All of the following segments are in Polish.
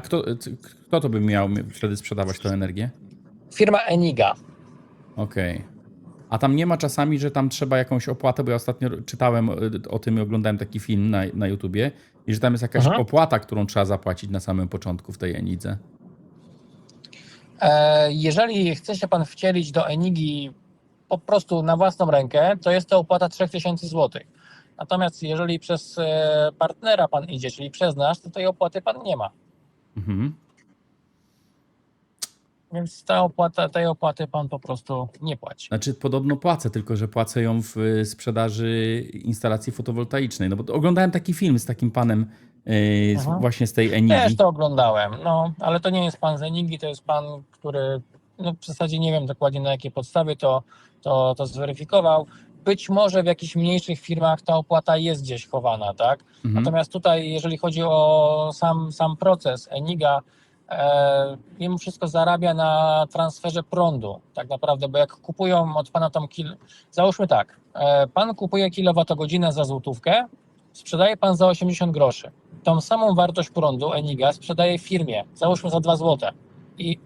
Kto, kto to by miał wtedy sprzedawać tę energię? Firma Eniga. Okej. A tam nie ma czasami, że tam trzeba jakąś opłatę, bo ja ostatnio czytałem y, o tym i oglądałem taki film na, na YouTubie i że tam jest jakaś Mhm. opłata, którą trzeba zapłacić na samym początku w tej Enidze. E, Jeżeli chce się Pan wcielić do Enigi po prostu na własną rękę, to jest to opłata 3000 zł. Natomiast jeżeli przez e, partnera Pan idzie, czyli przez nas, to tej opłaty Pan nie ma. Mhm. Więc ta opłata, tej opłaty Pan po prostu nie płaci. Znaczy podobno płacę, tylko że płacę ją w y, sprzedaży instalacji fotowoltaicznej. No bo oglądałem taki film z takim panem y, z, Aha. właśnie z tej Enigi. Też to oglądałem, no, ale to nie jest Pan z Enigi, to jest Pan, który no, w zasadzie nie wiem dokładnie na jakiej podstawie to, to, to zweryfikował. Być może w jakichś mniejszych firmach ta opłata jest gdzieś chowana, tak? Mhm. Natomiast tutaj, jeżeli chodzi o sam, sam proces, Eniga e, mimo wszystko zarabia na transferze prądu, tak naprawdę, bo jak kupują od pana tą kil... Załóżmy tak, e, pan kupuje kilowatogodzinę za złotówkę, sprzedaje pan za 80 groszy. Tą samą wartość prądu Eniga sprzedaje firmie, załóżmy za 2 złote. I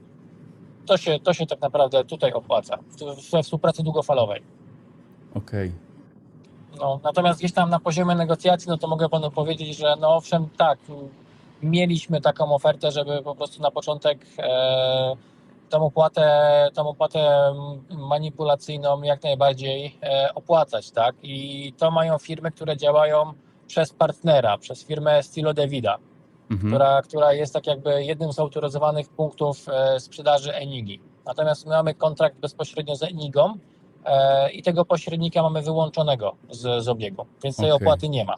to się, to się tak naprawdę tutaj opłaca, w- we współpracy długofalowej. Okej. No, natomiast gdzieś tam na poziomie negocjacji, no to mogę panu powiedzieć, że no owszem, tak, m, mieliśmy taką ofertę, żeby po prostu na początek e, tą opłatę, tą opłatę m, manipulacyjną jak najbardziej e, opłacać, tak? I to mają firmy, które działają przez partnera, przez firmę Stilo Davida, Mhm. która, która jest tak jakby jednym z autoryzowanych punktów e, sprzedaży Enigi. Natomiast my mamy kontrakt bezpośrednio z Enigą i tego pośrednika mamy wyłączonego z, z obiegu, więc tej Okej. opłaty nie ma.